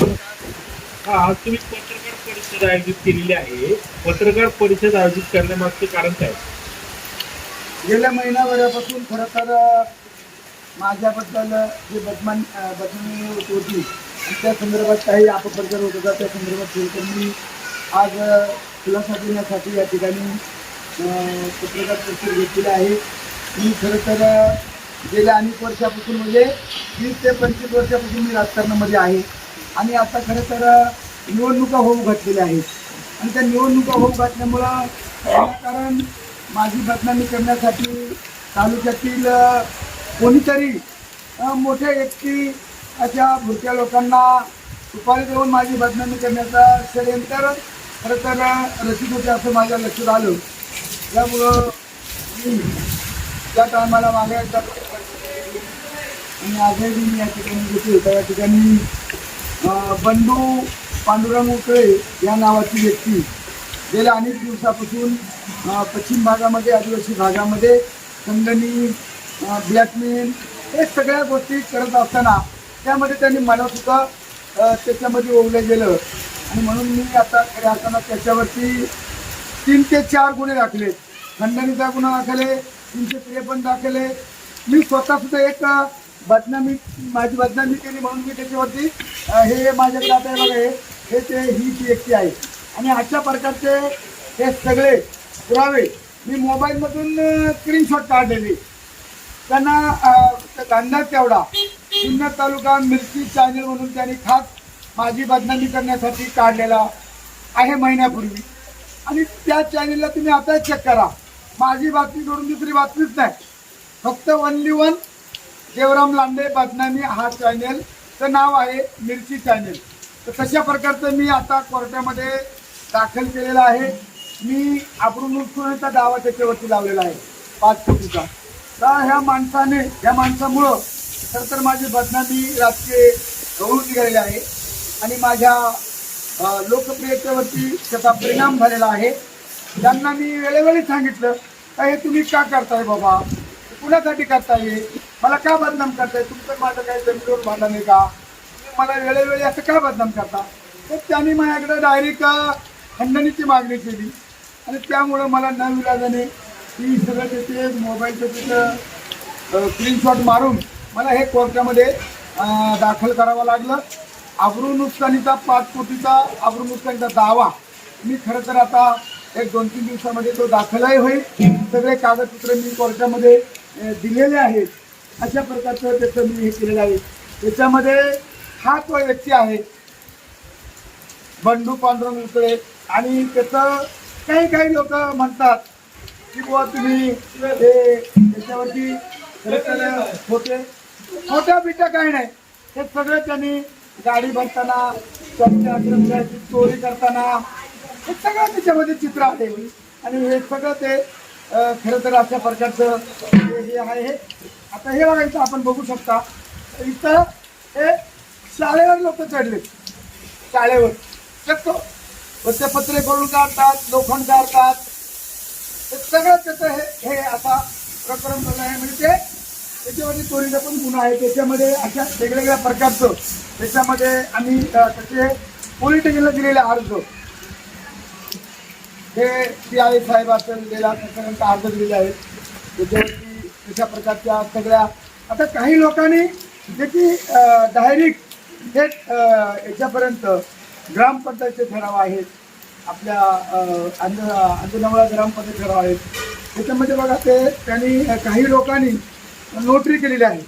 हा आज तुम्ही पत्रकार परिषद आयोजित केलेली आहे. पत्रकार परिषद आयोजित करण्यामागचे कारण काय? गेल्या महिनाभरापासून खरं तर माझ्याबद्दल जे बदमान अ, बदनामी होती त्या संदर्भात काही अपप्रचार होत होता त्या संदर्भात मी. आज खुलासा देण्यासाठी या ठिकाणी पत्रकार परिषद घेतलेली आहे. मी खरं तर गेल्या अनेक वर्षापासून म्हणजे वीस ते पंचवीस वर्षापासून मी राजकारणामध्ये आहे. आणि आता खरं तर निवडणुका होऊ घातलेल्या आहेत. आणि त्या निवडणुका होऊ घातल्यामुळं कारण माझी बदनामी करण्यासाठी तालुक्यातील कोणीतरी मोठ्या व्यक्ती अशा भुरक्या लोकांना सुपारी देऊन माझी बदनामी करण्याचा षडयंत्र खरं तर रचित होते असं माझ्या लक्षात आलं. त्यामुळं मी त्या टायमाला मागे आणि आजही मी या ठिकाणी घेतली त्या ठिकाणी बंडू पांडुरंग उकळे या नावाची व्यक्ती. गेल्या अनेक दिवसापासून पश्चिम भागामध्ये आदिवासी भागामध्ये संगणी ब्लॅकमेल हे सगळ्या गोष्टी करत असताना त्यामध्ये त्यांनी मला सुद्धा त्याच्यामध्ये ओवलं गेलं. आणि म्हणून मी आता खऱ्या असताना त्याच्यावरती तीन ते चार गुन्हे दाखले. खंडणीचा गुन्हा दाखले तीनशे त्रेपन्न दाखले. मी स्वतःसुद्धा एक बदनामी माझी बदनामी केली म्हणून मी त्याच्यावरती हे माझ्याकडे आता हे बघा हे ते ही ती व्यक्ती आहे. आणि अशा प्रकारचे हे सगळे पुरावे मी मोबाईलमधून स्क्रीनशॉट काढलेले. त्यांना धंदा तेवढा जुन्नर तालुका मिरची चॅनल म्हणून त्यांनी खास माझी बदनामी करण्यासाठी काढलेला आहे महिन्यापूर्वी. आणि त्या चॅनलला तुम्ही आता चेक करा. माझी बातमी सोडून दुसरी बातमीच नाही. फक्त वनली वन देवराम लांडे बदनामी हा चॅनेलचं नाव आहे मिरची चॅनेल तर तशा प्रकारचं मी आता कोर्टामध्ये दाखल केलेलं आहे. मी आपण उचलण्याचा दावा त्याच्यावरती लावलेला आहे. पाच कोटीचा. तर ह्या माणसाने ह्या माणसामुळं खरं तर माझी बदनामी राजकीय होऊन निघालेली आहे. आणि माझ्या लोकप्रियतेवरती त्याचा परिणाम झालेला आहे. त्यांना मी वेळोवेळी सांगितलं का हे तुम्ही का करताय बाबा? कुणासाठी करताय मला का बदनाम करताय? तुमचं माझं काही जमिनीवर भांडण आहे का? मला वेळोवेळी असं का बदनाम करता? तर त्यांनी माझ्याकडे डायरेक्ट खंडणीची मागणी केली. आणि त्यामुळं मला न विलाजाने ती सगळं त्याचे मोबाईलचं तिथं स्क्रीनशॉट मारून मला हे कोर्टामध्ये दाखल करावं लागलं. आबरू नुकसानीचा पाच कोटीचा आबरू नुकसानीचा दावा मी खरं तर आता एक दोन तीन दिवसामध्ये तो दाखलही होईल. सगळे कागदपत्र मी कोर्टामध्ये दिलेले आहेत. अशा प्रकारचं त्याचं मी हे केलेलं आहे. त्याच्यामध्ये हा तो व्यक्ती आहे. बंडू पांडुरंग उकळे आणि त्याचं काही काही लोक म्हणतात की बुवा तुम्ही हे त्याच्यावरती होते खोट्या बिट्या काही नाही. हे सगळं त्यांनी गाडी भरताना स्वच्छ चोरी करताना हे सगळं त्याच्यामध्ये चित्र आहे. आणि हे सगळं ते खरं तर अशा प्रकारचं हे आहे. हे आता हे बघायचं आपण बघू शकता. इथं हे शाळेवर लोक चढले शाळेवर. शकतो वृत्तपत्रे करून काढतात लोखंड काढतात. सगळं त्याचं हे हे आता प्रकरण झालं आहे. म्हणजे ते त्याच्यामध्ये चोरीचा पण गुन्हा आहे. त्याच्यामध्ये अशा वेगवेगळ्या प्रकारचं. त्याच्यामध्ये आम्ही त्याचे पोलीस स्टेशनला दिलेले अर्ज. हे पी आय साहेब असेल गेला त्याच्यानंतर अर्ज दिलेले आहेत त्याच्यावरती कशा प्रकारच्या सगळ्या आता काही लोकांनी जे की डायरेक्ट थेट याच्यापर्यंत ग्रामपंचायतचे ठराव आहेत आपल्या अंध अंजनावळा ग्रामपंचायत ठराव आहेत. त्याच्यामध्ये बघा ते त्यांनी काही लोकांनी नोटरी केलेली आहे.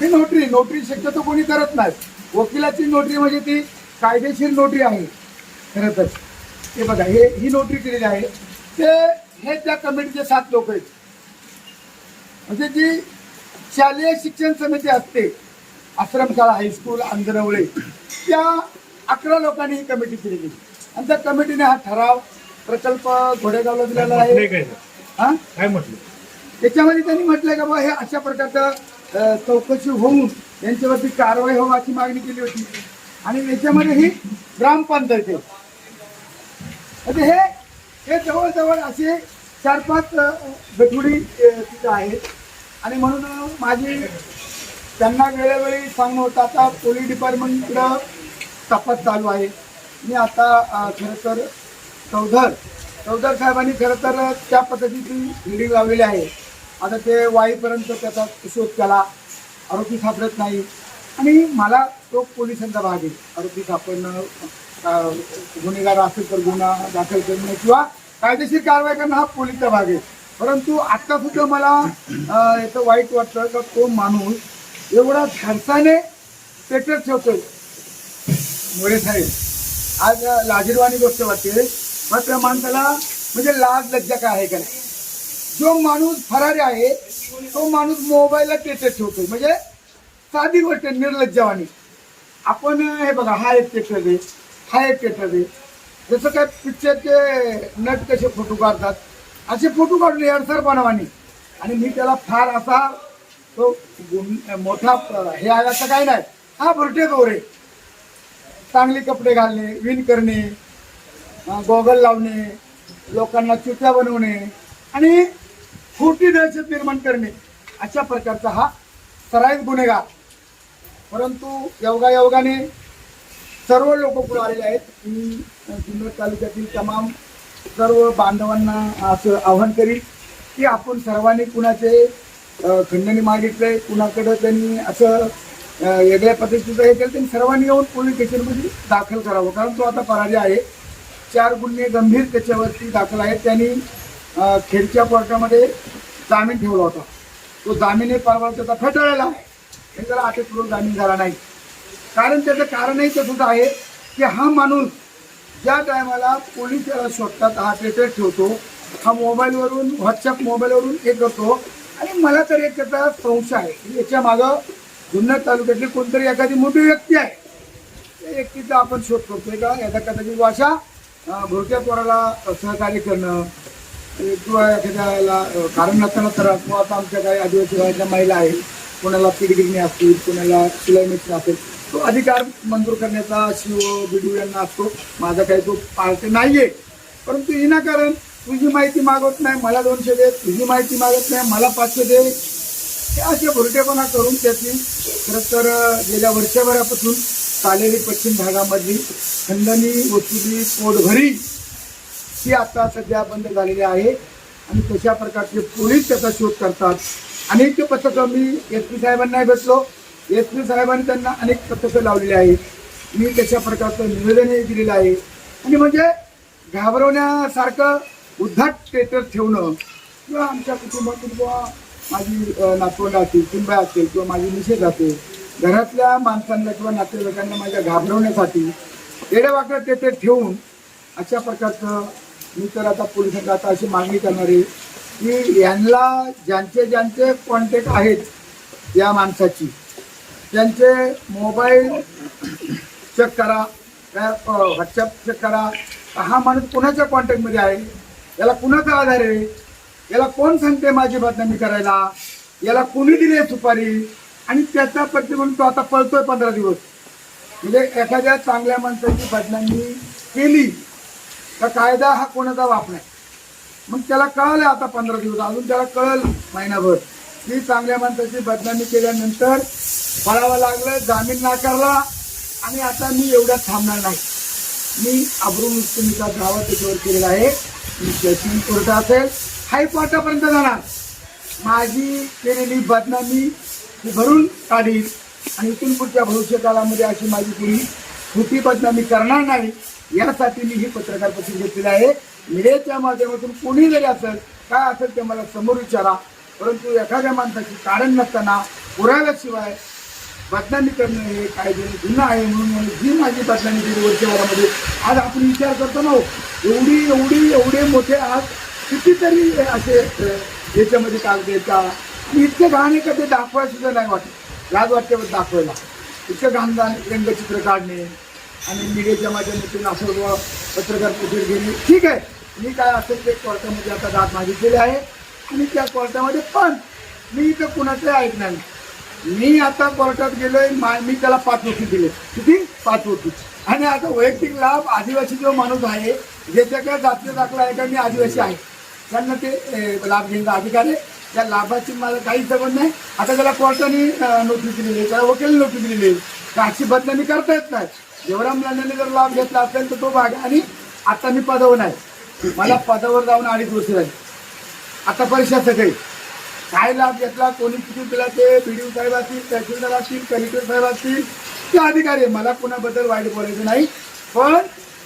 ही नोटरी नोटरी शक्यतो कोणी करत नाही. वकिलाची नोटरी म्हणजे ती कायदेशीर नोटरी आहे. खरं तर हे बघा हे ही नोटरी केलेली आहे. ते हे त्या कमिटीचे सात लोक आहेत. म्हणजे जी शालेय शिक्षण समिती असते आश्रमशाळा हायस्कूल आंधरवळे त्या अकरा लोकांनी ही कमिटी केलेली. आणि त्या कमिटीने हा ठराव प्रकल्प घोडेगावला दिलेला आहे. काय? हा? काय म्हटलं त्याच्यामध्ये त्यांनी म्हटलंय का बा हे अशा प्रकारचं चौकशी होऊन यांच्यावरती कारवाई व्हावी अशी मागणी केली होती. आणि याच्यामध्ये ही ग्रामपंचायत आहे. म्हणजे हे हे जवळजवळ असे चार पाच गठुडी तिथं आहेत. आणि म्हणून माझी त्यांना वेळोवेळी सांगणं होतं आता पोलीस डिपार्टमेंटकडं तपास चालू आहे. मी आता खरं तर चौधर चौधर साहेबांनी खरं तर त्या पद्धतीची हिडिंग लावलेली आहे. आता ते वाईपर्यंत त्याचा शोध केला. आरोपी सापडत नाही. आणि मला तो पोलिसांचा भाग आहे. आरोपी सापडणं गुन्हेगार असेल तर गुन्हा दाखल करणं किंवा कायदेशीर कारवाई करणं हा पोलीसचा भाग आहे. परंतु आता सुद्धा मला याचं वाईट वाटतं का तो माणूस एवढा धाडसाने पेटर ठेवतोय. मोरे साहेब आज लाजीरवाणी गोष्ट वाटते. मग त्या माणसाला म्हणजे लाज लज्जा काय आहे का नाही? जो माणूस फरारी आहे तो माणूस मोबाईलला टेटर ठेवतोय. म्हणजे साधी गोष्ट निर्लज्जावाणी. आपण हे बघा हा एक टेटर आहे. हा एक थिएटर आहे जसं काय पिक्चरचे नट कसे फोटो काढतात असे फोटो काढले याडसर बनवानी आणि मी त्याला फार असा तो गुण- मोठा हे आहे असं काही नाही. हा भरटे दोरे. चांगले कपडे घालणे विण करणे गॉगल लावणे लोकांना चुत्या बनवणे आणि खोटी दहशत निर्माण करणे. अशा प्रकारचा हा सराईत गुन्हेगार. परंतु योगायोगाने सर्व लोक पुढे आलेले आहेत. मी जुन्नर तालुक्यातील तमाम सर्व बांधवांना असं आव्हान करीन की आपण सर्वांनी कुणाचे खंडणी मागितले कुणाकडं त्यांनी असं वेगळ्या पद्धतीचं हे केलं त्यांनी सर्वांनी येऊन पोलीस स्टेशनमध्ये दाखल करावं. कारण तो आता पराजय आहे. चार गुन्हे गंभीर त्याच्यावरती दाखल आहेत. त्यांनी खेडच्या कोर्टामध्ये जामीन ठेवला होता. तो जामीन हे परवा त्याचा फेटाळलेला आहे. हे जरा आठ करून जामीन झाला नाही कारण त्याचं कारणही तसंच आहे की हा माणूस ज्या टायमाला पोलीस त्याला शोधतात हा टेटर ठेवतो हा मोबाईलवरून व्हॉट्सअप मोबाईलवरून हे करतो. आणि मला तर एक त्याचा संशय आहे की याच्या मागं जुन्नर तालुक्यातली कोणतरी एखादी मोठी व्यक्ती आहे. त्या व्यक्तीचा आपण शोध करतोय का? एका कदाचित अशा भोरक्या पोराला सहकार्य करणं किंवा एखाद्याला कारण नसताना तर किंवा आता आमच्या काही आदिवासी भागातल्या महिला आहेत कोणाला पिडगिरणी असतील कोणाला शिलाई असेल तो अधिकार मंजूर करण्याचा शिव बिडू यांना असतो. माझा काही तो पार्ट नाहीये. परंतु विनाकारण तुझी माहिती मागत नाही मला दोनशे दे. तुझी माहिती मागत नाही मला पाचशे दे. हे असे भुरटेपणा करून त्याची खरं तर गेल्या वर्षभरापासून चालेली पश्चिम भागामधली खंडणी वसुली पोटभरी ही आता सध्या बंद झालेली आहे. आणि तशा प्रकारचे पोलीस त्याचा शोध करतात. अनेक पथकं मी एस पी साहेबांनाही भेटलो. एस पी साहेबांनी त्यांना अनेक पथकं लावलेली आहेत. मी तशा प्रकारचं निवेदनही दिलेलं आहे. आणि म्हणजे घाबरवण्यासारखं उद्धट स्टेटस ठेवणं किंवा आमच्या कुटुंबातील किंवा माझी नातवंड असतील कुंबा असेल किंवा माझी निषेध असेल घरातल्या माणसांना किंवा नातेवाईकांना माझ्या घाबरवण्यासाठी येड्यावाकडं ते ठेवून अशा प्रकारचं मी तर आता पोलिसांना आता अशी मागणी करणार आहे की यांना ज्यांचे ज्यांचे कॉन्टॅक्ट आहेत या माणसाची त्यांचे मोबाईल चेक करा व्हॉट्सअप चेक करा. हा माणूस कुणाच्या कॉन्टॅक्टमध्ये आहे? याला कुणाचा आधार आहे? याला कोण सांगते माझी बदनामी करायला? याला कोणी दिली आहे सुपारी? आणि त्याचा प्रतिबंध तो आता पळतोय पंधरा दिवस. म्हणजे एखाद्या चांगल्या माणसाची बदनामी केली तर कायदा हा कोणाचा वाप नाही. मग त्याला कळलं आता पंधरा दिवस. अजून त्याला कळल महिनाभर. की चांगल्या माणसाची बदनामी केल्यानंतर पळावं लागलं जामीन नाकारला आणि आता मी एवढ्यात थांबणार नाही. मी अब्रू तुमचा दावा त्याच्यावर केलेला आहे. मी सेशन कोर्ट असेल हायकोर्टापर्यंत जाणार. माझी केलेली बदनामी भरून काढील आणि इथून पुढच्या भविष्यकाळामध्ये अशी माझी कुणी खोटी बदनामी करणार नाही यासाठी मी ही पत्रकार परिषद घेतलेली आहे. मीडियाच्या माध्यमातून कोणी जरी असेल काय असेल ते मला समोर विचारा. परंतु एखाद्या माणसाची कारण नसताना पुराव्याशिवाय बदनामी करणं हे कायद्याने गुन्हा आहे म्हणून जी माझी बदनामी केली वर्षभरामध्ये आज आपण विचार करतो ना हो, एवढी एवढी एवढे मोठे आज कितीतरी असे याच्यामध्ये कागद येतात आणि इतके घाण आहे का ते दाखवायला सुद्धा नाही वाटत. लाज वाटते दाखवायला. इतकं घाण घाण रंगचित्र काढणे आणि मीडियाच्या माध्यमातून असं पत्रकार कुठे घेणे ठीक आहे. मी काय असेल ते कोर्टामध्ये आता दाद मागितलेले आहे. आणि त्या कोर्टामध्ये पण मी इथं कुणाचं ऐकणार नाही. मी आता कोर्टात गेलोय मा- मी त्याला पाच वर्ष दिले. किती? पाच वर्ष. आणि आता वैयक्तिक लाभ आदिवासी जो माणूस आहे ज्याच्याकडे जातीचा दाखला आहे का मी आदिवासी आहे. त्यांना ते लाभ घेण्याचा अधिकार आहे. त्या लाभाची मला काही संबंध नाही. आता त्याला कोर्टाने नोटीस दिलेली आहे. त्याला वकील नोटीस दिलेली आहे. का अशी बदनामी करता येत नाही? जेवढा मुलांनी जर लाभ घेतला असेल तर तो भाग आणि आता मी पदावर नाही. मला पदावर जाऊन अडीच वर्ष झाली. आता परीक्षा काही काय लाभ घेतला कोणी किती दिला ते बीडीओ साहेब असतील तहसीलदार असतील कलेक्टर साहेब असतील ते अधिकारी आहे. मला कुणाबद्दल वाईट बोलायचं नाही पण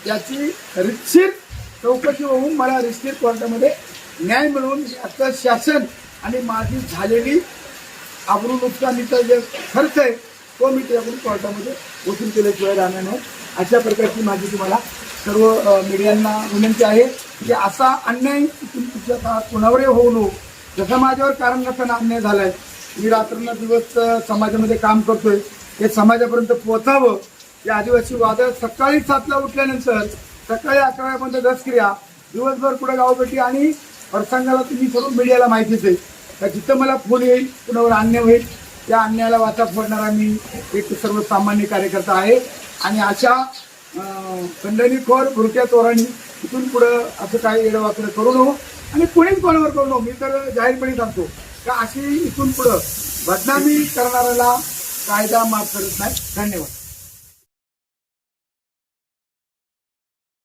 याची रितशीर चौकशी होऊन मला रितशीर कोर्टामध्ये न्याय मिळवून आता शासन आणि माझी झालेली आबरू नुकसानीचा जे खर्च आहे तो मी त्याकडून कोर्टामध्ये वसूल केल्याशिवाय राहणार नाही अशा प्रकारची माझी तुम्हाला सर्व मीडियांना विनंती आहे की असा अन्याय तुमच्या काळात कोणावरही होऊ नको जसं माझ्यावर कारण नसताना अन्याय झालाय मी रात्रंदिवस दिवस समाजामध्ये काम करतोय हे समाजापर्यंत पोहोचावं या आदिवासी वादळ सकाळी सातला उठल्यानंतर सकाळी अकरा वाजेपर्यंत दसक्रिया दिवसभर पुढे गावपेटी आणि प्रसंगाला तुम्ही सर्व मीडियाला माहितीच आहे. तर जिथं मला फोन येईल कुणावर अन्याय होईल त्या अन्यायाला वाचा फोडणारा मी एक सर्वसामान्य कार्यकर्ता आहे. आणि अशा खंडणीखोर भुरक्या चोरांनी इथून पुढं असं काही येडवाकडं करू नको आणि कोणीच कोणावर करू नको. मी तर जाहीरपणे सांगतो का अशी इथून पुढं बदनामी करणाऱ्याला कायदा माफ करत नाही. धन्यवाद.